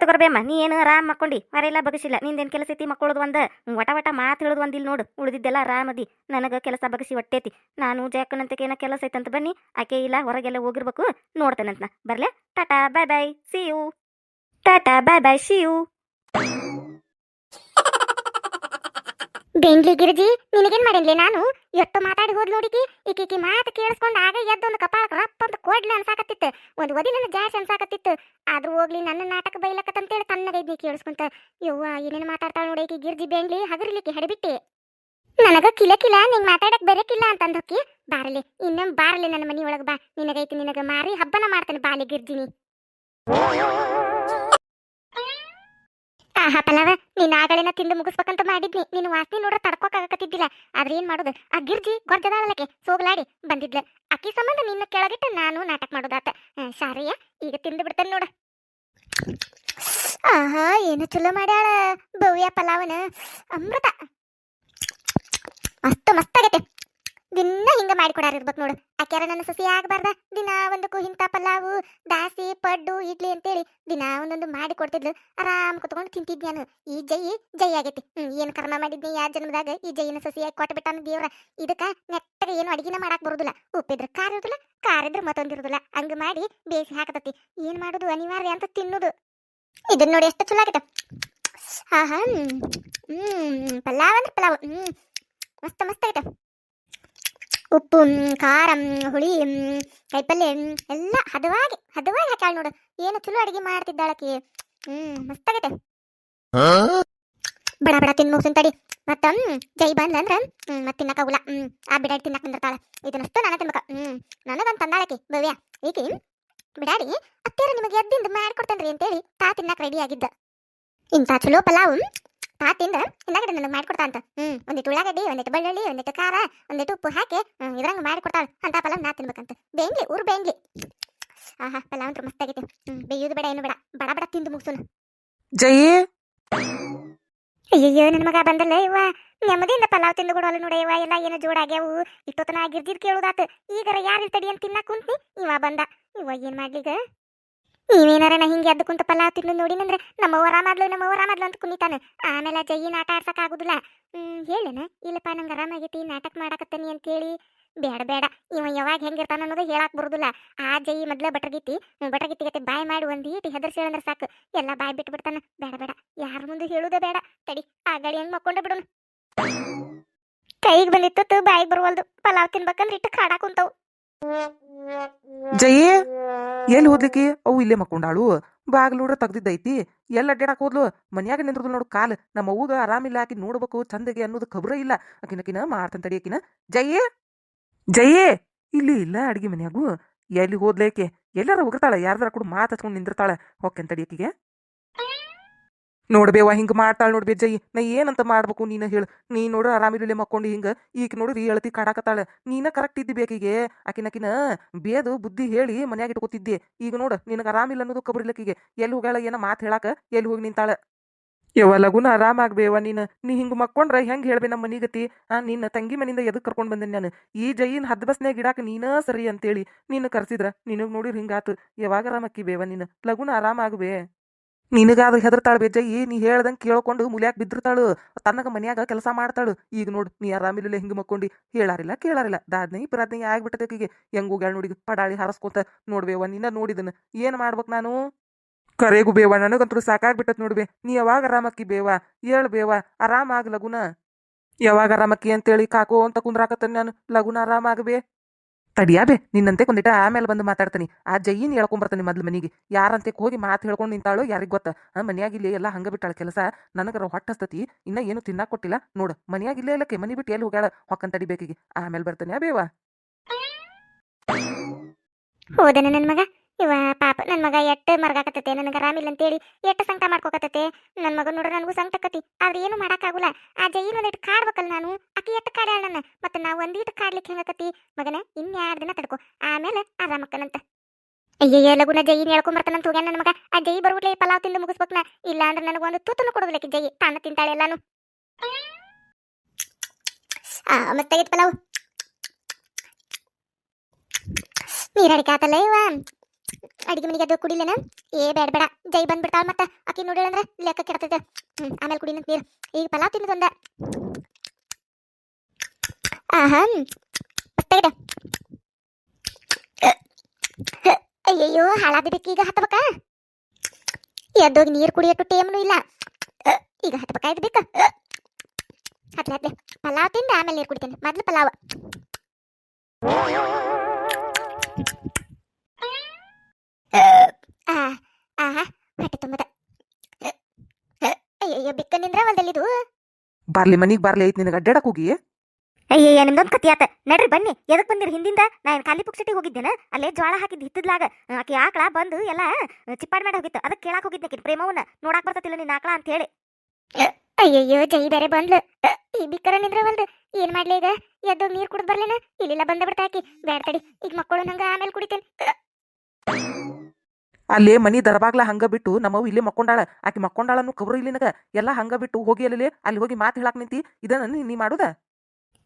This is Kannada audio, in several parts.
ತಗೋರ್ಬೇಮ್ಮ ನೀ ಏನು ಆರಾಮ್ ಮಕ್ಕೊಂಡಿ ಮರೆಲ್ಲ ಬಗಸಿಲ್ಲ. ನಿಂದೇನ್ ಕೆಲಸ ಐತಿ ಮಕ್ಕಳದು ಒಂದ್? ವಟ ವಟ ಮಾತು ಹೇಳೋದು ಒಂದಿಲ್ಲ ನೋಡು. ಉಳಿದಿದ್ದೆಲ್ಲ ಆರಾಮದಿ ನನಗೆ ಕೆಲಸ ಬಗಸಿ ಹೊಟ್ಟೇತಿ ನಾನು ಜಾಕನಂತಕ್ಕೆ ಏನೋ ಕೆಲಸ ಐತಂತ ಬನ್ನಿ. ಆಕೆ ಇಲ್ಲ, ಹೊರಗೆಲ್ಲ ಹೋಗಿರ್ಬೇಕು. ನೋಡ್ತೇನಂತ ನಾ ಬರ್ಲೆ tata, bye bye. See you tata, bye bye. See you ಬೆಂಗ್ಲಿ ಗಿರ್ಜಿ, ನಿನಗೇನ್ ಮಾಡಿನ್ಲಿ ನಾನು? ಎಷ್ಟು ಮಾತಾಡಿ ಹೋದ್ ನೋಡಿಕಿ ಈಕಿ ಮಾತು ಕೇಳಿಸ್ಕೊಂಡು ಆಗ ಎದ್ದೊಂದು ಕಪಾಳಕ್ಕೆ ರಪ್ಪ ಅಂತ ಕೊಡ್ಲಿ ಅನ್ಸಾಕತ್ತಿತ್ತು. ಒಂದು ಒದಿ ನನ್ನ ಜಾಸ್ತಿ ಅನ್ಸಾಕತ್ತಿತ್ತು. ಆದ್ರೂ ಹೋಗ್ಲಿ, ನನ್ನ ನಾಟಕ ಬೈಲಕತ್ತಂತೇಳಿ ತನ್ನಗೈದ್ನಿ ಕೇಳಿಸ್ಕೊಂತ. ಯವ್ವ, ಏನೇನು ಮಾತಾಡ್ತಾಳ ನೋಡಿ ಈಕಿ ಗಿರ್ಜಿ ಬೆಂಗ್ಲಿ ಹಗರಿಲಿಕ್ಕೆ ಹೆಡಬಿಟ್ಟಿ. ನನಗ ಕಿಲ ಕಿಲ, ನಿಂಗ್ ಮಾತಾಡಕ್ ಬರಕಿಲ್ಲ ಅಂತ ಹೊಕ್ಕಿ ಬಾರಲಿ ಇನ್ನ ಬಾರಲಿ ನನ್ನ ಮನಿ ಒಳಗ್ ಬಾ. ನಿನಗೈತಿ ನಿನಗ ಮಾರಿ ಹಬ್ಬನ ಮಾಡ್ತಾನೆ ಬಾಲಿ ಗಿರ್ಜಿನಿ. ಆಹಾ ಪಲ್ಲವ ನೀನ್ ಆಗಳೇನ ತಿಂದು ಮುಗಿಸ್ಬೇಕಂತ ಮಾಡಿದ್ನಿ. ನೀನು ವಾಸನೆ ನೋಡ್ರ ತಡ್ಕೋಕಾಗತ್ತಿದ್ದಿಲ್ಲ ಆದ್ರೆ ಏನ್ ಮಾಡೋದು? ಆ ಗಿರ್ಜಿ ಗೊರ್ಜದಾಳಕ್ಕೆ ಸೋಗ್ಲಾಡಿ ಬಂದಿದ್ಲ. ಅಕ್ಕಿ ಸಂಬಂಧ ನಿನ್ನ ಕೆಳಗಿಟ್ಟ ನಾನು ನಾಟಕ ಮಾಡೋದಾತ. ಶಾರಯ್ಯ ಈಗ ತಿಂದು ಬಿಡ್ತೇನೆ ನೋಡ. ಆಹಾ, ಏನು ಚಲೋ ಮಾಡ್ಯಾಳ ಭವ್ಯ ಪಲಾವನ? ಅಮೃತ. ಮಸ್ತ್ ಮಸ್ತ್ ಆಗೈತೆ. ದಿನ ಹಿಂಗ ಮಾಡಿಕೊಡಾರ ಇರ್ಬೇಕು ನೋಡು. ಆಕ್ಯಾರ ನನ್ನ ಸಸಿ ಆಗಬಾರ್ದ? ದಿನ ಒಂದಕ್ಕೂ ಇಂಥ ಪಲಾವು, ದಾಸಿ, ಪಡ್ಡು, ಇಡ್ಲಿ ಅಂತೇಳಿ ದಿನ ಒಂದೊಂದು ಮಾಡಿ ಕೊಡ್ತಿದ್ಲು. ಆರಾಮ್ ಕುತ್ಕೊಂಡು ತಿಂತಿದ್ ನಾನು. ಈ ಜೈ ಜೈ ಆಗೈತಿ. ಹ್ಮ್, ಏನ್ ಕರ್ಮ ಮಾಡಿದ್ನಿ ಯಾರ ಜನ್ಮದಾಗ? ಈ ಜೈನ ಸಸಿಯಾಗಿ ಕೊಟ್ಟು ಬಿಟ್ಟಾನ ದೇವ್ರ. ಇದಕ್ಕ ನೆಟ್ಟಗೆ ಏನು ಅಡಿಗೆನ ಮಾಡಾಕ್ ಬರುದಿಲ್ಲ. ಉಪ್ಪಿದ್ರ ಖಾರ ಇರುದಿಲ್ಲ, ಖಾರ ಇದ್ರ ಮತ್ತೊಂದಿರುದಿಲ್ಲ ಹಂಗ ಮಾಡಿ ಬೇಸಿ ಹಾಕತತಿ. ಏನ್ ಮಾಡುದು ಅನಿವಾರ್ಯ ಅಂತ ತಿನ್ನುದು. ಇದನ್ನ ನೋಡಿ ಎಷ್ಟು ಚಲೋ ಆಗೈತೆ. ಹಾ ಹಾ ಹ್ಮ್, ಪಲಾವ್ ಅಂದ್ರೆ ಪಲಾವ್. ಹ್ಮ್, ಮಸ್ತ್ ಮಸ್ತ್ ಆಗೈತೆ. ಉಪ್ಪು ಖಾರ ಹುಳಿ ಕಾಯಿಪಲ್ಲೆ ಎಲ್ಲ ಹದವಾಗಿ ಹದವಾಗಿ ಹಾಕ್ಯಾಳ ನೋಡು. ಏನು ಚಲೋ ಅಡಿಗೆ ಮಾಡ್ತಿದ್ದಾಳಕಿ ಹ್ಮ್ ಮಸ್ತ್ ಆಗತ್ತೆ ಬಡ ಬಡ ತಿನ್ ಮುಗಿಸಿನ ತಡಿ. ಮತ್ತ ಹ್ಮ್, ಜೈ ಬಂದ್ಲ ಅಂದ್ರ ಹ್ಮ್ ಮತ್ ತಿನ್ನಕ್ಕಾಗುಲ್ಲ ಹ್ಮ್ ಆ ಬಿಡಾಡಿ ತಿನ್ನಕ್ ನಿಂದಿರ್ತಾಳ ಇದನ್ನಷ್ಟು ನಾನು ತಿನ್ಬೇಕ. ಹ್ಮ್ ನನಗೊಂದು ತಂದಾಳಕಿ ಭವ್ಯ ಈಕಿ ಬಿಡಾಡಿ ಅತ್ತೇರ ನಿಮಗೆ ಎದ್ದಿಂದ ಮಾಡ್ಕೊಡ್ತೇನ್ರಿ ಅಂತೇಳಿ ತಾ ತಿನ್ನಕ್ ರೆಡಿ ಆಗಿದ್ದ. ಇಂಥ ಚಲೋ ಪಲಾವ್ ತಾ ತಿಂದ ಹಿಂದಾಗಡೆ ನನಗೆ ಮಾಡ್ಕೊಡ್ತಾ ಅಂತ. ಹ್ಮ್ ಒಂದಿಟ್ಟು ಉಳ್ಳಾಗಡ್ಡಿ ಒಂದಿಟ್ಟು ಬೆಳ್ಳುಳ್ಳಿ ಒಂದಿಟ್ಟು ಖಾರ ಒಂದಿಟ್ಟು ಉಪ್ಪು ಹಾಕಿ ಇದ್ರಂಗ ಮಾಡಿಕೊಡ್ತಾಳ. ಅಂತ ಪಲಾವ್ ನಾ ತಿನ್ಬೇಕಂತ. ಬೇಂಗ್ಲಿ ಊರ್ ಬೇಂಗ್ಲಿ. ಆಹಾ ಪಲಾವ್ ಅಂತ ಮಸ್ತ್ ಆಗೈತಿ. ಹ್ಮ್ ಬೇಯೋದು ಬೇಡ ಏನು ಬೇಡ. ಬಡ ಬಡ ತಿಂದು ಮುಗಿಸೋಣ. ಜಯೇ ಅಯ್ಯಯ್ಯೋ ನನ್ನ ಮಗ ಬಂದಲ್ಲ ಇವ ನೆಮ್ಮದಿಯಿಂದ ಪಲಾವ್ ತಿಂದು ಕೊಡೋಲ್ಲ ನೋಡಿ ಇವ ಎಲ್ಲ ಏನ ಜೋಡಾಗ್ಯಾವು. ಇಷ್ಟೊತ್ತನ ಆಗಿರ್ದಿದ್ ಕೇಳುದಾತು. ಈಗರ ಯಾರು ಇರ್ತಡಿ ಅಂತ ತಿನ್ನಕ್ ಕುಂತಿ ಇವ ಬಂದ. ಇವ ಏನ್ ಮಾಡ್ಲಿಗ ನೀವೇನಾರ ನಾ ಹಿಂಗೆ ಎದ್ದು ಕುಂತ ಪಲಾವ್ ತಿಂದು ನೋಡಿನಂದ್ರೆ ನಮ್ಮವ್ವ ಆರಾಮಾದ್ಲು ನಮ್ಮವ್ವ ಆರಾಮಾದ್ಲು ಅಂತ ಕುಣಿತಾನ. ಆಮೇಲೆ ಜೈ ನಾಟ ಆಡ್ಸಕ್ ಆಗುದಿಲ್ಲ. ಹ್ಮ್, ಹೇಳೇನ? ಇಲ್ಲಪ್ಪ, ನಂಗೆ ಆರಾಮಾಗೈತಿ ನಾಟಕ ಮಾಡಾಕತ್ತೇನಿ ಅಂತೇಳಿ. ಬೇಡ ಬೇಡ. ಇವ ಯಾವಾಗ ಹೆಂಗಿರ್ತಾನ ಅನ್ನೋದು ಹೇಳಕ್ ಬರುದಿಲ್ಲ. ಆ ಜೈ ಮೊದ್ಲ ಬಟ್ರಗಿತ್ತಿ ಬಟ್ರಗಿತ್ತಿ ಗತಿ ಬಾಯ್ ಮಾಡಿ ಒಂದ್ ಈಟಿ ಹೆದರ್ಸಿ ಹೇಳಂದ್ರ ಸಾಕು. ಎಲ್ಲ ಬಾಯ್ ಬಿಟ್ಟು ಬಿಡ್ತಾನ ಬೇಡ ಬೇಡ. ಯಾರ ಮುಂದೆ ಹೇಳುದೇ ಬೇಡ. ತಡಿ, ಆ ಗಾಡಿ ಹೆಂಗ್ ಮಕ್ಕೊಂಡ ಬಿಡೋಣ. ಕೈಗೆ ಬಂದಿತ್ತು ಬಾಯಿಗೆ ಬರುವಲ್ದು. ಪಲಾವ್ ತಿನ್ಬೇಕಂದ್ರೆ ಇಟ್ಟು ಕಾಡಾ ಕುಂತವು. ಜಯಿ, ಎಲ್ಲಿ ಹೋದ್ಲಿಕ್ಕೆ ಅವು ಇಲ್ಲೇ ಮಕ್ಕೊಂಡಾಳು. ಬಾಗ್ಲೂಡ್ರ ತೆಗ್ದಿದ್ದೈತಿ. ಎಲ್ಲ ಅಡ್ಡಾಡಕ್ ಹೋದ್ಲು? ಮನ್ಯಾಗ ನಿಂದ್ರದ್ ನೋಡು ಕಾಲ್. ನಮ್ಮ ಆರಾಮ ಆರಾಮಿಲ್ಲ, ಆಕಿ ನೋಡ್ಬೇಕು ಚಂದಗೆ ಅನ್ನೋದು ಖಬ್ರ ಇಲ್ಲ. ಆಕಿನಕಿನ ತಡಿ ಆಕಿನ. ಜಯೇ ಜಯೇ, ಇಲ್ಲಿ ಇಲ್ಲ ಅಡಿಗೆ ಮನ್ಯಾಗು. ಎಲ್ಲಿ ಹೋದ್ಲೇಕೆ ಎಲ್ಲಾರ ಹೋಗಿರ್ತಾಳೆ ಯಾರ್ದಾರ ಕೂಡ ಮಾತಾಡ್ಕೊಂಡು ನಿಂದಿರ್ತಾಳೆ. ಹೋಕೆ ಹೊಕ್ಕೇನ್ ತಡಿ ಆಕಿಗೆ. ನೋಡ್ಬೇವ ಹಿಂಗೆ ಮಾಡ್ತಾಳ ನೋಡ್ಬೇ ಜೈ ನಾ ಏನಂತ ಮಾಡ್ಬೇಕು ನೀನ ಹೇಳು. ನೀ ನೋಡು ಆರಾಮಿಲ್ಲ ಮಕ್ಕೊಂಡು ಹಿಂಗೆ. ಈಗ ನೋಡ್ರಿ ಹೇಳ್ತಿ ಕಾಡಾಕತ್ತಾಳ. ನೀನ ಕರೆಕ್ಟ್ ಇದ್ದಿ ಬೇಕಿಗೆ ಆಕಿನಕಿನ ಬೇದು ಬುದ್ಧಿ ಹೇಳಿ ಮನ್ಯಾಗ ಇಟ್ಕೋತಿದ್ದೆ. ಈಗ ನೋಡು ನಿನಗೆ ಆರಾಮಿಲ್ಲ ಅನ್ನೋದು ಕಬ್ರಿಲ್ಲಕ್ಕಿಗೆ ಎಲ್ಲಿ ಹೋಗ್ಯಾಳ, ಏನ ಮಾತು ಹೇಳಾಕ? ಎಲ್ಲಿ ಹೋಗಿ ನಿಂತಾಳ? ಯಾವ ಲಗುನ ಆರಾಮಾಗ್ಬೇವ ನೀನು. ನೀ ಹಿಂಗೆ ಮಕ್ಕೊಂಡ್ರೆ ಹೆಂಗೆ ಹೇಳ್ಬೆ ನಮ್ಮ ಮನಿಗತಿ? ಆ, ನಿನ್ನ ತಂಗಿ ಮನಿಂದ ಎದಕ್ಕೆ ಕರ್ಕೊಂಡು ಬಂದೆ ನಾನು? ಈ ಜೈನ್ ಹದ್ ಬಸ್ನ್ಯಾಗ ಇಡಾಕ ನೀನ ಸರಿ ಅಂತೇಳಿ. ನೀನು ಕರ್ಸಿದ್ರ, ನಿನಗೆ ನೋಡಿರ್ ಹಿಂಗಾತು. ಯಾವಾಗ ಆರಾಮಕ್ಕಿ ಬೇವ ನೀನು. ಲಗುನ ಆರಾಮಾಗ್ಬೇ ನಿನಗಾದ ಹೆದರ್ತಾಳು ಜೈ ನೀ ಹೇಳ್ದಂಗೆ ಕೇಳ್ಕೊಂಡು ಮುಲ್ಯಾಕ ಬಿದ್ದಿರ್ತಾಳು. ತನ್ನಗ ಮನ್ಯಾಗ ಕೆಲಸ ಮಾಡ್ತಾಳು. ಈಗ ನೋಡು ನೀ ಆರಾಮಿಲ್ಲ ಹಿಂಗೆ ಮಕ್ಕೊಂಡು. ಹೇಳಾರಿಲ್ಲ, ಕೇಳಾರಿಲ್ಲ. ದಾದ್ನೈ ಪ್ರಾದ್ನೈ ಆಗ್ಬಿಟ್ಟದಕ್ಕೆ ಹೆಂಗ್ ಹೋಗ್ಯಾಳ ನೋಡಿ ಪಡಾಳಿ ಹಾರಸ್ಕೋತ. ನೋಡ್ಬೇವ ನಿನ್ನ ನೋಡಿದನ. ಏನ್ ಮಾಡ್ಬೇಕು ನಾನು? ಕರೆಗೂ ಬೇವ ನನಗಂತೂ ಸಾಕಾಗ್ಬಿಟ್ಟತ್ ನೋಡ್ಬೇ. ನೀ ಯಾವಾಗ ಆರಾಮಕ್ಕಿ ಬೇವ ಹೇಳ್ಬೇವ ಆರಾಮಾಗ್ ಲಗುನ? ಯಾವಾಗ ಆರಾಮಕ್ಕಿ ಅಂತೇಳಿ ಕಾಕೋ ಅಂತ ಕುಂದ್ರಾಕತ್ತ ನಾನು? ಲಗುನ ಆರಾಮಾಗಬೇ ತಡಿಯಾಬೆ ನಿನ್ನಂತೆ ಒಂದಿಟ ಆಮೇಲೆ ಬಂದು ಮಾತಾಡ್ತೀನಿ. ಆ ಜೈನ್ ಹೇಳ್ಕೊಂಬರ್ತಾನೆ ಮೊದ್ಲು ಮನಿಗೆ. ಯಾರಂತೆ ಹೋಗಿ ಮಾತು ಹೇಳ್ಕೊಂಡು ನಿಂತಾಳೋ ಯಾರಿಗೆ ಗೊತ್ತ? ಮನ್ಯಾಗ ಇಲ್ಲಿ ಎಲ್ಲ ಹಂಗ ಬಿಟ್ಟಾಳ ಕೆಲಸ. ನನಗರ ಹೊಟ್ಟಸ್ತತಿ ಇನ್ನ ಏನು ತಿನ್ನಾಕ್ ಕೊಟ್ಟಿಲ್ಲ. ನೋಡು, ಮನ್ಯಾಗ ಇಲ್ಲೇ ಇಲ್ಲಕ್ಕೆ ಮನಿ ಬಿಟ್ಟು ಎಲ್ಲಿ ಹೋಗ್ಯಾಳ? ಹೊಕ್ಕನ್ ತಡಿಬೇಕಿಗೆ ಆಮೇಲೆ ಬರ್ತಾನೆ ಬೇವಾ ಹೋದನ ನನ್ನ ಮಗ? ಇವ ಪಾಪ ನನ್ನ ಮಗ ಎಟ್ಟು ಮರ್ಗಾಕತ್ತತೆ, ನನಗೆ ಆರಾಮಿಲ್ಲ ಅಂತೇಳಿ ಎಟ್ಟ ಸಂಕಟ ಮಾಡ್ಕೋಕತ್ತತೆ. ನನ್ನ ಮಗ ನೋಡ್ರೆ ನನಗೂ ಸಂಕಟಕತಿ ಆದ್ರೆ ಏನು ಮಾಡಕ್ಕಾಗುಲ್ಲ. ಆ ಜೈನ್ ಒಂದಿಟ್ಟು ಕಾಡ್ಬೇಕಲ್ಲ ನಾನು, ಆಕಿ ಎಟ್ಟು ಕಾಡ್ಯಾಳ ನನ್ನ, ಮತ್ತೆ ನಾವು ಒಂದಿಟ್ಟು ಕಾಡ್ಲಿಕ್ಕೆ ಹೆಂಗಕತಿ ಮಗನ ಇನ್ಯಾರ್ಡ್ ದಿನ ತಡ್ಕೊ, ಆಮೇಲೆ ಆರಾಮಕ್ಕನಂತ. ಅಯ್ಯಯ್ಯ, ಲಗುನ ಜೈನ್ ಹೇಳ್ಕೊಂಬರ್ತಾನಂತ ಹೋಗ್ಯಾನ ನನ್ನ ಮಗ, ಆ ಜೈ ಬರ್ಬಿಟ್ಲೆ ಪಲಾವ್ ತಿಂದು ಮುಗಿಸ್ಬೇಕನ ಇಲ್ಲ ಅಂದ್ರೆ ನನಗೆ ಒಂದು ತೂತನು ಕೊಡೋದಿಲ್ಲಕ್ಕೆ ಜೈ ತಾನ ತಿಂತಾಳೆ ಎಲ್ಲಾನು. ಮತ್ತಾಗಿತ್ತು ಪಲಾವ್. ನೀರಡಿಕಾತಲ್ಲ ಇವ ಅಡಿಗೆ ಮನೆಗೆ ಅದು ಕುಡಿಲೇನ? ಏ, ಬೇಡ ಬೇಡ. ಜೈ ಬಂದ್ಬಿಡ್ತಾಳ ಮತ್ತೆ. ಆಕಿ ನೋಡಿಳಂದ್ರೆ ಲೆಕ್ಕ ಕೆಡತೈತೆ. ಹ್ಮ್, ಆಮೇಲೆ ಕುಡಿನಂತ ನೀರು ಈಗ ಪಲಾವ್ ತಿನ್ನೋದೊಂದ ಆಹಾ ತೆಗೆದ ಅಯ್ಯಯ್ಯೋ ಹಾಳಾದಿಬೇಕು ಈಗ ಹತ್ತಬೇಕ? ಎದ್ದೋಗಿ ನೀರು ಕುಡಿಯಟ್ಟು ಟೇಮ್ನು ಇಲ್ಲ. ಈಗ ಹತ್ತಬೇಕ ಇದು ಬೇಕ ಹತ್ಲೆ ಹತ್ಲೆ. ಪಲಾವ್ ತಿಂದ ಆಮೇಲೆ ನೀರು ಕುಡಿತೇನೆ. ಮೊದ್ಲು ಪಲಾವ್. ಆಹಾ ಹೊಟ್ಟೆ ತುಂಬದ. ಅಯ್ಯಯ್ಯೋ ಬಿಕ್ಕ ನಿಂದ್ರ ಹೊಲ್ದಲ್ಲಿದು? ಬರ್ಲಿ ಮನಿಗ್ ಬರ್ಲಿ ಐತ್ ನಿನಗೆ ಅಡ್ಡಾಡಕ್ ಹೋಗಿ. ಅಯ್ಯಯ್ಯ ನಿಮ್ದೊಂದು ಕತಿ ಆತ. ನಡ್ರಿ ಬನ್ನಿ. ಎದಕ್ ಬಂದಿರಿ ಹಿಂದಿಂದ? ನಾ ಏನು ಖಾಲಿ ಪುಕ್ಷಟಿಗೆ ಹೋಗಿದ್ದೇನ? ಅಲ್ಲೇ ಜ್ವಾಳ ಹಾಕಿದ್ ಹಿತ್ತದ್ಲಾಗ. ಆಕಿ ಆಕಳ ಬಂದು ಎಲ್ಲ ಚಿಪ್ಪಾಡ್ ಮಾಡಿ ಹೋಗಿತ್ತು. ಅದಕ್ಕೆ ಕೇಳಾಕ್ ಹೋಗಿದ್ದೆ ಆಕಿನ್ ಪ್ರೇಮವನ್ನ. ನೋಡಾಕ್ ಬರ್ತತಿಲ್ಲ ನಿನ್ ಆಕಳ ಅಂತ ಹೇಳಿ ಅಯ್ಯಯ್ಯೋ ಜೈ ಬೇರೆ ಬಂದ್ಲು. ಈ ಬಿಕ್ಕರ ನಿಂದ್ರ ಹೊಲ್ದು. ಏನ್ ಮಾಡ್ಲಿ ಈಗ? ಎದ್ದೋಗಿ ನೀರ್ ಕುಡಿದ್ ಬರ್ಲೇನ? ಇಲ್ಲಿಲ್ಲ ಬಂದ ಬಿಡ್ತಾ ಆಕಿ ಬ್ಯಾಡ ತಡಿ. ಈಗ ಮಕ್ಕಳು ನಂಗ ಆಮೇಲೆ ಕುಡಿತೇನೆ. ಅಲ್ಲೇ ಮನಿ ದರ್ಬಾಗ್ಲ ಹಂಗ ಬಿಟ್ಟು ನಮ್ಮವ್ ಇಲ್ಲಿ ಮಕ್ಕೊಂಡಾಳ. ಆಕಿ ಮಕ್ಕೊಂಡಾಳನ್ನು ಕಬ್ರು ಇಲ್ಲಿ ನಗ. ಎಲ್ಲ ಹಂಗ ಬಿಟ್ಟು ಹೋಗಿ ಅಲ್ಲಿ ಅಲ್ಲಿ ಹೋಗಿ ಮಾತು ಹೇಳಾಕ್ ನಿಂತಿ. ಇದನ್ನ ನೀ- ನೀ ಮಾಡುದ?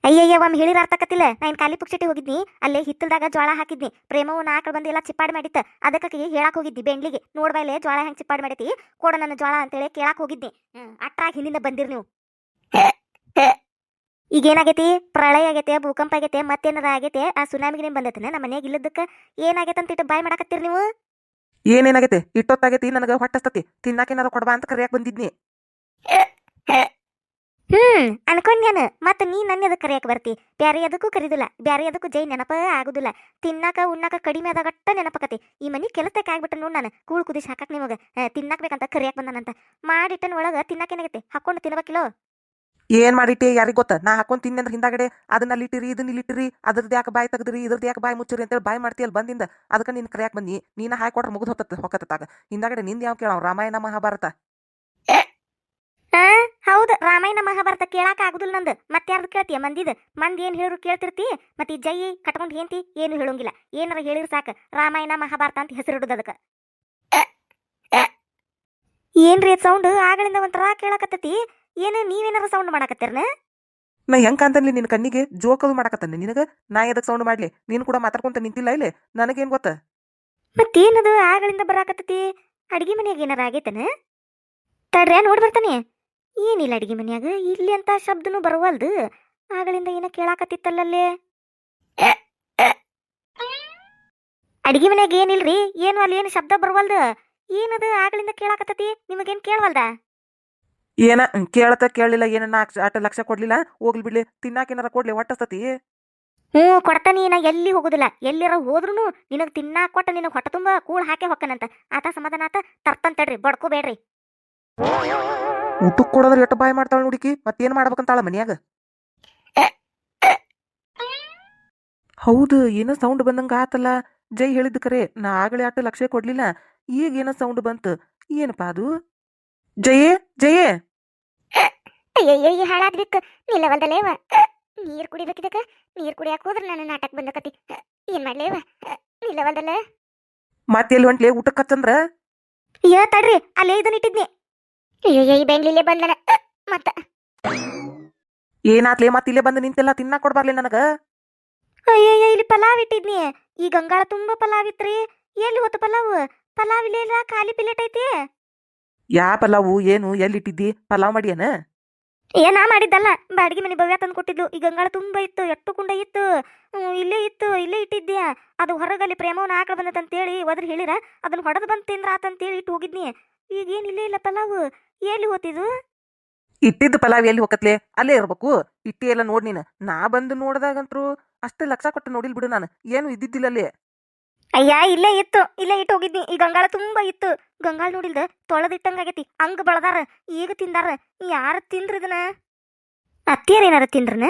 ಅಯ್ಯಯ್ಯ, ಒಮ್ಮೆ ಹೇಳಿರ ಅರ್ಥಕತ್ತಿಲ್ಲ ನಾ ಏನು ಖಾಲಿ ಪುಕ್ಸಟಿಗೆ ಹೋಗಿದ್ನಿ. ಅಲ್ಲೇ ಹಿತ್ತಲ್ದಾಗ ಜ್ವಾಳ ಹಾಕಿದ್ನಿ. ಪ್ರೇಮವು ಆಕಳ ಬಂದು ಎಲ್ಲ ಚಿಪ್ಪಾಡ್ ಮಾಡಿತ್ತ. ಅದಕ್ಕೆ ಹೇಳಕ್ ಹೋಗಿದ್ದಿ. ಬೆಂಡ್ಲಿಗೆ ನೋಡ್ಬೈಲೆ ಜ್ವಾಳ ಹೆಂಗ್ ಚಿಪ್ಪಾಡ್ ಮಾಡೈತಿ. ಕೊಡ ನನ್ನ ಜ್ವಾಳ ಅಂತೇಳಿ ಕೇಳಾಕ್ ಹೋಗಿದ್ನಿ. ಅಟ್ರಾಗಿ ಹಿಂದಿಂದ ಬಂದಿರ್ ನೀವು. ಈಗ ಏನಾಗೈತಿ ಪ್ರಳಯ ಆಗೈತೆ, ಭೂಕಂಪ ಆಗೈತೆ, ಮತ್ತೇನಾರ ಆಗೈತೆ? ಆ ಸುನಾಮಿಗೆ ನಿಮ್ ಬಂದೈತೆ ನಮ್ಮ ಮನೆಗೆ ಇಲ್ಲದಕ್ಕೆ ಏನಾಗೈತೆ ಅಂತ ಇಟ್ಟು ಬಾಯ್ ಮಾಡಕತ್ತೀರಿ ನೀವು? ಏನೇನಾಗೈತೆ? ಇಟ್ಟೊತ್ತಾಗೈತಿ? ನನಗ ಹೊಟ್ಟಸ್ತತಿ. ತಿನ್ನಾಕೇನಾರ ಕೊಡಬಾ ಅಂತ ಕರಿಯಾಕ ಬಂದಿದ್ನಿ. ಹ್ಮ್, ಅನ್ಕೊಂಡ್ಯಾನ. ಮತ್ತ ನೀ ನನ್ನ ಎದಕ್ ಕರಿಯಕ್ ಬರ್ತಿ? ಬ್ಯಾರೆ ಎದಕ್ಕೂ ಕರೀದಿಲ್ಲ. ಬ್ಯಾರೆ ಅದಕ್ಕೂ ಜೈ ನೆನಪ ಆಗುದಿಲ್ಲ. ತಿನ್ನಾಕ, ಉಣ್ಣಾಕ ಕಡಿಮೆ ಆದಾಗಟ್ಟ ನೆನಪಕತಿ. ಈ ಮನಿ ಕೆಲಸಕ್ಕೆ ಆಗ್ಬಿಟ್ಟ ನೋಡ್ ನಾನು. ಕೂಳ್ ಕುದಿಸಿ ಹಾಕಕ್ ನಿಮಗ. ತಿನ್ನಾಕ್ಬೇಕಂತ ಕರಿಯಾಕ್ ಬಂದಾನಂತ. ಮಾಡಿಟ್ಟನ್ ಒಳಗ ತಿನ್ನಾಕೇನಾಗೈತೆ ಹಾಕೊಂಡು ತಿನ್ಬೇಕಿಲ್ಲೋ? ಏನ್ ಮಾಡಿಟ್ಟೆ ಯಾರಿಗ್ ಗೊತ್ತ? ನಾ ಹಾಕೊಂಡ್ ತಿನ್ನಿ ಅಂದ್ರೆ ಹಿಂದಾಗಡೆ ಅದನ್ನ ಅಲ್ಲಿಟ್ಟಿರಿ ಇದನ್ನ ಇಲ್ಲಿಟ್ಟಿರಿ ಅದ್ರದ್ದು ಯಾಕೆ ಬಾಯ್ ತೆಗ್ದ್ರಿ ಇದ್ರದ್ ಯಾಕೆ ಬಾಯ್ ಮುಚ್ಚಿರಿ ಅಂತೇಳಿ ಬಾಯ್ ಮಾಡ್ತಿ ಅಲ್ಲಿ ಬಂದಿಂದ ಅದಕ್ಕೆ ನೀನ್ ಕರೆಯಾಕ್ ಬಂದಿ ನೀನ ಹಾಕೊಟ್ರೆ ಮುಗಿದು ಹೊತ್ತ ಹೊಕ್ಕತ್ತಾಗ ಹಿಂದಾಗಡೆ ನಿಂದ ಯಾವ ಕೇಳ ರಾಮಾಯಣ ಮಹಾಭಾರತ. ಹೌದು ಹೌದ್. ರಾಮಾಯಣ ಮಹಾಭಾರತ ಕೇಳಾಕ ಆಗುದಿಲ್ಲ ನಂದು. ಮತ್ಯಾರ್ದು ಕೇಳ್ತೀಯ ಮಂದಿದ. ಮಂದಿ ಏನ್ ಹೇಳ್ರು ಕೇಳ್ತಿರ್ತಿ? ಮತ್ತೆ ಈ ಜೈ ಕಟ್ಕೊಂಡ್ ಹೇಂತಿ ಏನು ಹೇಳೋಂಗಿಲ್ಲ. ಏನಾರ ಹೇಳಿರ್ ಸಾಕ. ರಾಮಾಯಣ ಮಹಾಭಾರತ ಅಂತ ಹೆಸರಿಡುದು ಅದಕ್ಕ. ಏನ್ರಿ ಸೌಂಡ್? ಆಗಳಿಂದ ಒಂಥರ ಕೇಳಕತ್ತತಿ. ಏನು ನೀವೇನಾರ ಸೌಂಡ್ ಮಾಡಾಕತ್ತೀರ್ನ? ನಾ ಹೆಂಗ್ ಕಾಂತನ್ಲಿ ನಿನ್ನ ಕಣ್ಣಿಗೆ? ಜೋಕದು ಮಾಡಕತ್ತಾನೆ ನಿನಗ? ನಾ ಎದಕ್ ಸೌಂಡ್ ಮಾಡ್ಲಿ? ನೀನ್ ಕೂಡ ಮಾತಾಡ್ಕೊಂತ ನಿಂತಿಲ್ಲ ಇಲ್ಲೇ? ನನಗೇನ್ ಗೊತ್ತ? ಮತ್ತೇನದು ಆಗಳಿಂದ ಬರಾಕತ್ತತಿ? ಅಡಿಗೆ ಮನೆಯಾಗ ಏನಾರ ಆಗೈತನ? ತಡ್ರ ನೋಡಿ ಬರ್ತಾನೆ. ಏನಿಲ್ಲ ಅಡಿಗೆ ಮನ್ಯಾಗ? ಇಲ್ಲಿ ಅಂತ ಶಬ್ದನೂ ಬರವಲ್ದು. ಆಗಳಿಂದ ಏನ ಕೇಳಾಕತ್ತಿತ್ತಲ್ಲಲ್ಲೇ. ಅಡಿಗೆ ಮನ್ಯಾಗ ಏನಿಲ್ರಿ? ಏನು ಅಲ್ಲಿ ಏನು ಶಬ್ದ ಬರವಲ್ದು? ಏನದು ಆಗಳಿಂದ ಕೇಳಾಕತ್ತತಿ? ನಿಮಗೇನ್ ಕೇಳವಲ್ದ? ಏನ ಕೇಳತ ಕೇಳತ್ತ ಕೇಳಲಿಲ್ಲ ಏನ ನಾ ಅಕ್ಷ- ಅಟ ಲಕ್ಷ ಕೊಡ್ಲಿಲ್ಲ ಹೋಗ್ಲಿ ಬಿಡ್ಲಿ ತಿನ್ನಾಕೇನಾರ ಕೊಡ್ಲಿ ಹೊಟ್ಟಸ್ತತಿ ಹ್ಞೂ ಕೊಡ್ತಾನೆ ನೀನ ಎಲ್ಲಿ ಹೋಗುದಿಲ್ಲ ಎಲ್ಲಿರ ಹೋದ್ರೂ ನಿನಗ್ ತಿನ್ನಾಕ ಕೊಟ್ಟ ನಿನಗ್ ಹೊಟ್ಟೆ ತುಂಬ ಕೂಳ್ ಹಾಕೇ ಹೊಕ್ಕನಂತ ಆತ ಸಮಾಧಾನ ಆತ ತರ್ತಂತ ತಡ್ರಿ ಬಡ್ಕೋಬೇಡ್ರಿ ಊಟಕ್ ಕೊಡೋದ್ರ ಎಟ್ಟು ಬಾಯ್ ಮಾಡ್ತಾಳ ಹುಡುಕಿ ಮತ್ತೇನ್ ಮಾಡ್ಬೇಕಂತಾಳ ಮನ್ಯಾಗ? ಹೌದು ಏನೋ ಸೌಂಡ್ ಬಂದಂಗ ಆತಲ್ಲ ಜೈ ಹೇಳಿದ್ ಕರೆ ನಾ ಆಗಲೇ ಆಟ ಲಕ್ಷ ಕೊಡ್ಲಿಲ್ಲ ಈಗ ಏನೋ ಸೌಂಡ್ ಬಂತು ಏನಪ್ಪಾ ಅದು? ಜಯೇ ಜಯೇ. ಅಯ್ಯಯ್ಯೋ ಈ ಹಾಳಾದ್ ಬಿಕ್ಕ ನಿಲ್ಲವಲ್ದಲೇವ ನೀರ್ ಕುಡಿಬೇಕಿದಕ್ಕ ನೀರ್ ಕುಡಿಯಾಕ ಹೋದ್ರ ನನ್ನ ನಾಟಕ ಬಂದಕತಿ ಏನ್ ಮಾಡ್ಲೇವ ನಿಲ್ಲವಲ್ದಲ್ಲ ಮತ್ತೆಲ್ಲಿ ಹೊಂಟ್ಲೆ ಊಟಕ್ಕೆ ಹಚ್ಚಂದ್ರ ಅಯ್ಯ ತಡ್ರಿ ಅಲ್ಲೇ ಇದನ್ನ ಇಟ್ಟಿದ್ನಿ. ಅಯ್ಯಯ್ಯೋ ಈ ಬೆಂಗ್ಲಿಲೆ ಬಂದನ. ಮತ್ತ. ಏನಾತ್ಲೆ ಮತ್ತೆ ಇಲ್ಲೇ ಬಂದು ನಿಂತೆಲ್ಲ ತಿನ್ನಾಕ ಕೊಡ್ಬಾರ್ಲಿ ನನಗ? ಅಯ್ಯಯ್ಯ ಇಲ್ಲಿ ಪಲಾವ್ ಇಟ್ಟಿದ್ನಿ. ಈ ಗಂಗಾಳ ತುಂಬಾ ಪಲಾವ್ ಇತ್ರಿ. ಎಲ್ಲಿ ಹೋತ ಪಲಾವ್? ಪಲಾವ್ ಇಲ್ಲೇ ಇಲ್ಲ ಖಾಲಿ ಪ್ಲೇಟ್ ಐತಿ. ಯಾ ಪಲಾವು ಏನು ಎಲ್ಲಿಟ್ಟಿದ್ದಿ? ಪಲಾವ್ ಮಾಡಿಯನ? ಏನಾ ಮಾಡಿದ್ದಲ್ಲ. ಬಾಡಿಗೆ ಮನೆ ಭವ್ಯ ತಂದು ಕೊಟ್ಟಿದ್ಲು. ಈ ಗಂಗಾಳ ತುಂಬಾ ಇತ್ತು ಎಟ್ಟು ಕುಂಡ ಇತ್ತು. ಹ್ಮ್, ಇಲ್ಲೇ ಇತ್ತು ಇಲ್ಲೇ ಇಟ್ಟಿದ್ದೆ ಅದು ಹೊರಗಲ್ಲಿ ಪ್ರೇಮವನ್ನ ಆಕಳ ಬಂದತ್ತಂತೇಳಿ ಒದ್ರ ಹೇಳಿರ. ಅದನ್ನ ಹೊಡೆದು ಬಂದು ತಿಂದ್ರ ಆತಂತೇಳಿ ಇಟ್ಟು ಹೋಗಿದ್ನಿ. ಈಗ ಏನ್ ಇಲ್ಲೇ ಇಲ್ಲ ಪಲಾವ್? ಎಲ್ಲಿ ಹೋತಿದು? ಇಟ್ಟಿದ್ದ ಪಲಾವ್ ಎಲ್ಲಿ ಹೋಗತ್ಲೆ? ಅಲ್ಲೇ ಇರ್ಬೇಕು. ಇಟ್ಟಿ ಎಲ್ಲ ನೋಡ್ ನೀನು. ನಾ ಬಂದು ನೋಡ್ದಾಗಂತ್ರು ಅಷ್ಟೇ ಲಕ್ಷ ಕೊಟ್ಟು ನೋಡಿಲ್ ಬಿಡು ನಾನು. ಏನು ಇದ್ದಿದ್ದಿಲ್ಲ ಅಲ್ಲಿ. ಅಯ್ಯ, ಇಲ್ಲೇ ಇತ್ತು, ಇಲ್ಲೇ ಇಟ್ಟು ಹೋಗಿದ್ನಿ. ಈ ಗಂಗಾಳ ತುಂಬಾ ಇತ್ತು. ಗಂಗಾಳ ನೋಡಿಲ್ದ ತೊಳೆದಿಟ್ಟಂಗಾಗೈತಿ ಹಂಗ ಬಳದಾರ, ಈಗ ತಿಂದಾರ. ಯಾರ ತಿಂದ್ರ ಇದನ್ನ? ಅತ್ತಿಯರ್ ಏನಾರ ತಿಂದ್ರನ?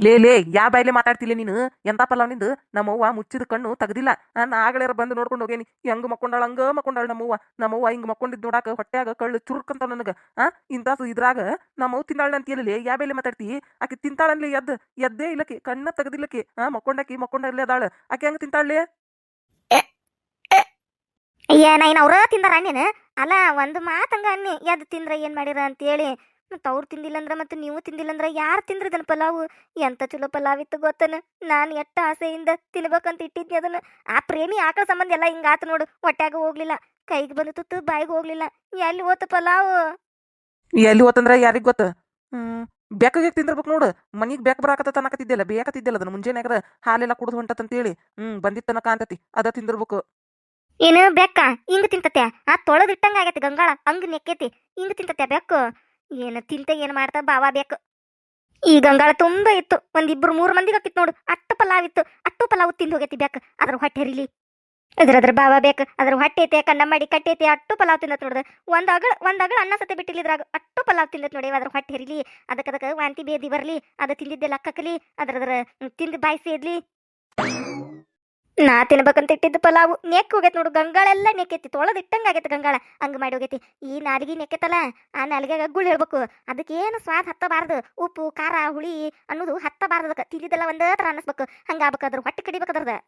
ಲೇ ಲೇ, ಯಾ ಬಾಯ್ಲೆ ಮಾತಾಡ್ತಿಲ್ಲ ನೀನು? ಎಂತ ಪಲಾವ್ ನಿಂದು? ನಮ್ಮವ್ವ ಮುಚ್ಚಿದ ಕಣ್ಣು ತೆಗ್ದಿಲ್ಲ. ನಾನು ಆಗಳೇರ ಬಂದು ನೋಡ್ಕೊಂಡು ಹೋಗೇನಿ. ಹೆಂಗ್ ಮಕ್ಕೊಂಡಾಳ, ಹಂಗ ಮಕ್ಕೊಂಡಾಳ ನಮ್ಮವ್ವ. ನಮ್ಮವ್ವ ಹಿಂಗ್ ಮಕ್ಕೊಂಡಿದ್ ನೋಡಾಕ ಹೊಟ್ಯಾಗ ಕಳ್ಳು ಚುರುಕಂತ ನನಗ. ಆ ಇಂತ ಇದ್ರಾಗ ನಮ್ಮವ್ ತಿಂದಾಳ ಅಂತೀಯಲ್ಲೇ ಯಾ ಬೇಲೆ ಮಾತಾಡ್ತಿ? ಆಕೆ ತಿಂತಾಳನ್ಲಿ ಎದ್ದು. ಎದ್ದೇ ಇಲ್ಲಕಿ, ಕಣ್ಣ ತೆಗ್ದಿಲ್ಲಕಿ. ಆ, ಮಕ್ಕೊಂಡಾಕಿ ಮಕ್ಕೊಂಡಲ್ಲೇ ಅದಾಳ. ಆಕೆ ಹೆಂಗ್ ತಿಂತಾಳ್ಲೆ ಅಯ್ಯ ನೈನ್ ಅವ್ರ ತಿಂದಾರ ಅಣ್ಣ ಅಲ್ಲ, ಒಂದು ಮಾತಂಗ ಅನ್ನಿ ಎದ್ದು ತಿಂದ್ರ ಏನ್ ಮಾಡಿರ ಅಂತೇಳಿ. ಅವ್ರು ತಿಂದಿಲ್ಲ ಅಂದ್ರ ಮತ್ತು ನೀವು ತಿಂದಿಲ್ಲ ಅಂದ್ರ ಯಾರು ತಿಂದ್ರದನ್ನ ಪಲಾವು? ಎಂತ ಚಲೋ ಪಲಾವ್ ಇತ್ತು ಗೊತ್ತನ? ನಾನು ಎಟ್ಟ ಆಸೆಯಿಂದ ತಿನ್ಬೇಕಂತ ಇಟ್ಟಿದ್ನಿ ಅದನ್ನ. ಆ ಪ್ರೇಮಿ ಆಕಳ ಸಂಬಂಧ ಎಲ್ಲ ಹಿಂಗಾತು ನೋಡು, ಹೊಟ್ಯಾಗ ಹೋಗ್ಲಿಲ್ಲ. ಕೈಗೆ ಬಂದು ತುತ್ತು, ಬಾಯಿಗೆ ಹೋಗ್ಲಿಲ್ಲ. ಎಲ್ಲಿ ಓತ ಪಲಾವು? ಎಲ್ಲಿ ಓತಂದ್ರ ಯಾರಿಗ್ ಗೊತ್ತ? ಬೆಕ್ಕಗೆ ತಿಂದಿರ್ಬೇಕು ನೋಡು? ಮನಿಗ್ ಬೆಕ್ ಬರಾಕತ್ತ ಅನ್ನಕತ್ತಿದ್ದೆಲ್ಲ ಬೇಕತ್ತಿದ್ದಿಲ್ಲ ಅದನ್ನ ಮುಂಜಾನೆ ಹಾಲೆಲ್ಲ ಕುಡಿದು ಹೇಳಿ ಹ್ಮ್ ಬಂದಿತ್ತನ ಕಾಂತತಿ ಅದ ತಿಂದಿರ್ಬೇಕು. ಏನು ಬೆಕ್ಕ? ಹಿಂಗ ತಿಂತತೆ. ಆ ತೊಳೆದಿಟ್ಟಂಗ ಆಗೈತಿ ಗಂಗಾಳ. ಹಂಗ ನೆಕ್ಕೈತಿ. ಹಿಂಗ ತಿಂತತೆ ಬೆಕ್ಕು. ಏನ ತಿಂತ ಏನು ಮಾಡ್ತಾ ಬಾವ ಬೇಕು ಈ ಗಂಗಾಳ ತುಂಬಾ ಇತ್ತು. ಒಂದಿಬ್ರು ಮೂರು ಮಂದಿಗೆ ಹಾಕಿತ್ತು ನೋಡು. ಅಟ್ಟು ಪಲಾವ್ ಇತ್ತು. ಅಟ್ಟು ಪಲಾವ್ ತಿಂದು ಹೋಗೈತಿ ಬೆಕ್ಕ. ಅದ್ರ ಹೊಟ್ಟೆ ಹರಿಲಿ. ಅದ್ರ ಅದ್ರ ಬಾವ ಬೇಕ ಅದ್ರ ಹೊಟ್ಟೆ ಐತೆ, ಕಣ್ಣ ಮಾಡಿ ಕಟ್ಟೈತೆ ಅಟ್ಟು ಪಲಾವ್ ತಿಂದತ್ ನೋಡ್ದ ಒಂದ್ ಅಗಳ ಒಂದ್ ಅಗಳ ಅನ್ನ ಸತೆ ಬಿಟ್ಟಿಲ್ಲ ಇದ್ರಾಗ ಅಟ್ಟು ಪಲಾವ್ ತಿಂದತ್ ನೋಡಿ. ಅದ್ರ ಹೊಟ್ಟೆ ಹರಿಲಿ. ಅದಕ್ಕೆ ಅದಕ್ಕೆ ವಾಂತಿ ಬೇದಿ ಬರ್ಲಿ. ಅದು ತಿಂದಿದ್ದೆಲ್ಲ ಕಕ್ಕಲಿ ಅದ್ರ ಅದ್ರ ತಿಂದು ಬಾಯಿ ಸೇದ್ಲಿ. ನಾ ತಿನ್ಬೇಕಂತ ಇಟ್ಟಿದ್ದ ಪಲಾವು. ನೆಕ್ ಹೋಗೈತೆ ನೋಡು, ಗಂಗಾಳೆಲ್ಲ ನೆಕ್ಕೈತಿ ತೊಳೆದು ಇಟ್ಟಂಗ ಆಗೈತೆ ಗಂಗಾಳ. ಹಂಗ ಮಾಡಿ ಹೋಗೈತಿ. ಈ ನಾಲಿಗೆ ನೆಕ್ಕೈತಲ್ಲ, ಆ ನಾಲಿಗೆಗೆ ಗುಳ್ಳು ಹೇಳ್ಬೇಕು. ಅದಕ್ಕೆ ಏನು ಸ್ವಾದ ಹತ್ತಬಾರ್ದು. ಉಪ್ಪು, ಖಾರ, ಹುಳಿ ಅನ್ನೋದು ಹತ್ತಬಾರ್ದು. ಅದಕ್ಕೆ ತಿಂದಿದ್ದೆಲ್ಲ ಒಂದೇ ಥರ ಅನ್ನಿಸ್ಬೇಕು. ಹಂಗಾಗ್ಬೇಕು ಅದ್ರ ಹೊಟ್ಟೆ ಕಡಿಬೇಕು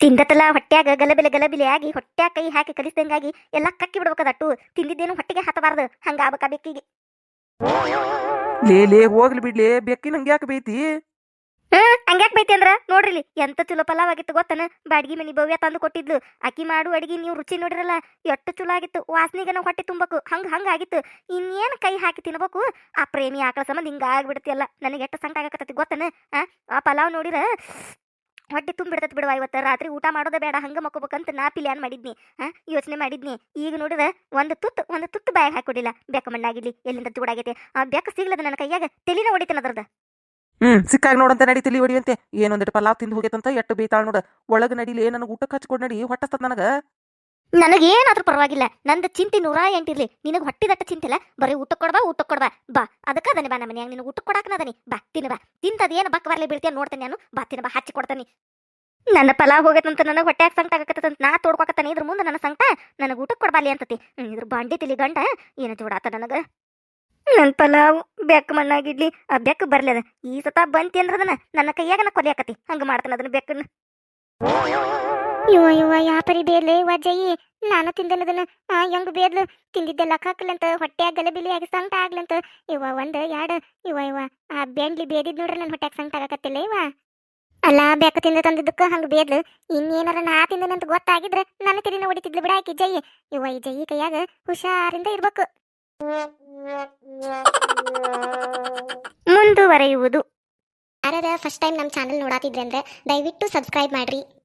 ತಿಂದತ್ತಲ್ಲ ಹೊಟ್ಟ್ಯಾಗ ಗಲಬಿಲೆ ಗಲಬಿಲೆ ಆಗಿ, ಹೊಟ್ಯಾಗ ಕೈ ಹಾಕಿ ಕಲಿಸ್ದಂಗಾಗಿ ಎಲ್ಲ ಕಕ್ಕಿ ಬಿಡ್ಬೇಕದಟ್ಟು ತಿಂದಿದ್ದೇನು ಹೊಟ್ಟೆಗೆ ಹತ್ತಬಾರ್ದು. ಹಂಗಾಗಬೇಕಾ ಬೆಕ್ಕಿಗೆ. ಲೇ ಲೇ, ಹೋಗ್ಲಿ ಬಿಡ್ಲಿ. ಬೆಕ್ಕಿನ ಯಾಕ ಯಾಕೆ ಬೈತಿ? ಹ್ಮ್, ಹಂಗ್ಯಾಕ್ ಬೈತಿ ಅಂದ್ರ? ನೋಡ್ರಿಲಿ ಎಂತ ಚಲೋ ಪಲಾವ್ ಆಗಿತ್ತು ಗೊತ್ತನ? ಬಾಡ್ಗಿ ಮನಿ ಭವ್ಯ ತಂದು ಕೊಟ್ಟಿದ್ಲು. ಅಕ್ಕಿ ಮಾಡು ಅಡಿಗೆ, ನೀವು ರುಚಿ ನೋಡಿರಲ್ಲ, ಎಷ್ಟು ಚಲೋ ಆಗಿತ್ತು. ವಾಸನೆಗೆ ನಾವು ಹೊಟ್ಟೆ ತುಂಬಬೇಕು ಹಂಗ ಹಂಗ ಆಗಿತ್ತು. ಇನ್ನೇನು ಕೈ ಹಾಕಿ ತಿನ್ಬೇಕು? ಆ ಪ್ರೇಮಿ ಆಕಳ ಸಂಬಂಧ ಹಿಂಗ ಆಗ್ಬಿಡ್ತಿಯಲ್ಲ ನನಗೆ ಎಷ್ಟು ಸಂಕ ಆಗಕತ್ತೈತಿ ಗೊತ್ತನ? ಆ ಪಲಾವ್ ನೋಡಿರ, ಹೊಟ್ಟೆ ತುಂಬಿಡ್ತೈತಿ ಬಿಡುವ ಇವತ್ತು. ರಾತ್ರಿ ಊಟ ಮಾಡೋದೇ ಬೇಡ, ಹಂಗೆ ಮಕ್ಕೋಬೇಕಂತ ನಾ ಪಿಲ್ಯಾನ್ ಮಾಡಿದ್ನಿ. ಹಾಂ ಯೋಚನೆ ಮಾಡಿದ್ನಿ. ಈಗ ನೋಡಿದ್ರೆ, ಒಂದು ತುತ್ತು ಒಂದು ತುತ್ತು ಬಾಯಿಗೆ ಹಾಕೊಡಿಲ್ಲ ಬೆಕ್ಕ ಮಣ್ಣಾಗಿರ್ಲಿ, ಎಲ್ಲಿಂದ ಚೂಡಾಗೈತೆ ಆ ಬೆಕ್ಕ ಸಿಗ್ಲದ ನನ್ನ ಕೈಯಾಗ? ತೆಲಿನ ಹೊಡಿತೇನೆ ಅದ್ರದ್ದು ಹ್ಮ್, ಸಿಕ್ಕಾಗ ನೋಡಂತ ನಡಿ ತಲಿ ಹೊಡಿಯಂತೆ ಏನೊಂದಿಟ್ಟು ಪಲಾವ್ ತಿಂದು ಹೋಗೈತಂತ ಎಟ್ಟು ಬೇತಾಳ ನೋಡ. ಒಳಗ ನಡಿಲಿ ನನಗೆ ಊಟಕ್ಕೆ ಹಚ್ಕೊಡ್ ನಡಿ, ಹೊಟ್ಟಸ್ತದ ನನಗ. ನನಗೇನಾದ್ರೂ ಪರವಾಗಿಲ್ಲ. ನಂದ ಚಿಂತೆ ನೂರ ಎಂಟಿರ್ಲಿ ನಿನಗೆ ಹೊಟ್ಟಿದಟ್ಟ ಚಿಂತಿಲ್ಲ? ಬರೀ ಊಟ ಕೊಡ್ಬಾ ಊಟ ಕೊಡ್ಬಾ ಬಾ. ಅದಕ್ಕ ಅದನ್ನ ಬಾ ನಮ್ಮ ಮನ್ಯಾಗ ನಿನಗೆ ಊಟ ಕೊಡಾಕ ಅದನಿ. ಬಾ, ತಿನ್ನ ಬಾ. ತಿಂತದೇನು ಬಕ್ ಬರ್ಲಿ ಬೀಳ್ತೀಯ ನೋಡ್ತೇನೆ ನಾನು. ಬಾ, ತಿನ್ನ ಬಾ, ಹಚ್ಚಿ ಕೊಡ್ತೇನೆ. ನನ್ನ ಪಲಾವ್ ಹೋಗೈತಂತ ನನಗೆ ಹೊಟ್ಯಾಗ ಸಂಕಟ ಆಗತ್ತಂತ ನಾ ತೋಡ್ಕೊಕತ್ತಾನೆ ಇದ್ರ ಮುಂದೆ ನನ್ನ ಸಂಕಟ? ನನಗೆ ಊಟಕ್ಕೆ ಕೊಡ್ಬಾಲಿ ಅಂತತಿ. ಇದ್ರ ಬಾಂಡಿ ತಿಳಿ ಗಂಡ, ಏನು ಜೋಡಾತ ನನಗೆ? ನನ್ನ ಪಲಾವ್ ಬೆಕ್ಕ ಮಣ್ಣಾಗಿಡ್ಲಿ ಆ ಬೆಕ್ಕ ಬರ್ಲಿ ಅದ. ಈ ಸತ ಬಂತಿ ಅಂದ್ರ ಅದನ್ನ ನನ್ನ ಕೈಯಾಗ ನಾ ಕೊಲೆ ಹಾಕತಿ ಹಂಗ ಮಾಡ್ತಾನ ಅದನ್ನ ಬೆಕ್ಕನ್ನ. ಇವ ಇವ ಯಾಪರಿ ಬೇರ್ಲೆ ನಾನು ನಾನು ತಿಂದಲ್ಲದನ್ನ ಆ ಹೆಂಗ್ ಬೇದ್ಲು ತಿಂದಿದ್ದೆಲ್ಲ ಹಾಕಲಂತ ಹೊಟ್ಟೆಯಾಗ ಗಲಬಿಲಿ ಆಗಿ ಸಂಕಟ ಆಗ್ಲಂತ. ಇವ ಒಂದ್, ಎರಡು. ಇವ ಇವ ಆ ಬೆಂಡ್ಲಿ ಬೇದಿದ್ ನೋಡ್ರಿ ನನ್ನ ಹೊಟ್ಟೆಗ್ ಸಂಕಟ ಆಗಕತ್ತಿಲ್ಲ ಇವ ಅಲ್ಲ, ಬೆಕ್ಕ ತಿಂದ ತಂದಿದ್ದಕ್ಕ ಹಂಗ ಬೇದ್ಲು ಇನ್ನೇನಾರ ನಾ ತಿಂದನಂತ ಗೊತ್ತಾಗಿದ್ರೆ ನನ್ನ ತಿರಿನ ಹೊಡಿತಿದ್ಲು ಬಿಡ ಆಕಿ ಜೈ ಇವ ಈ ಜೈ ಕೈಯಾಗ ಹುಷಾರಿಂದ ಇರ್ಬೇಕು. ಮುಂದುವರೆಯುವುದು. ಯಾರ ಫಸ್ಟ್ ಟೈಮ್ ನಮ್ಮ ಚಾನಲ್ ನೋಡಾತಿದ್ರೆ ಅಂದ್ರೆ ದಯವಿಟ್ಟು ಸಬ್ಸ್ಕ್ರೈಬ್ ಮಾಡ್ರಿ.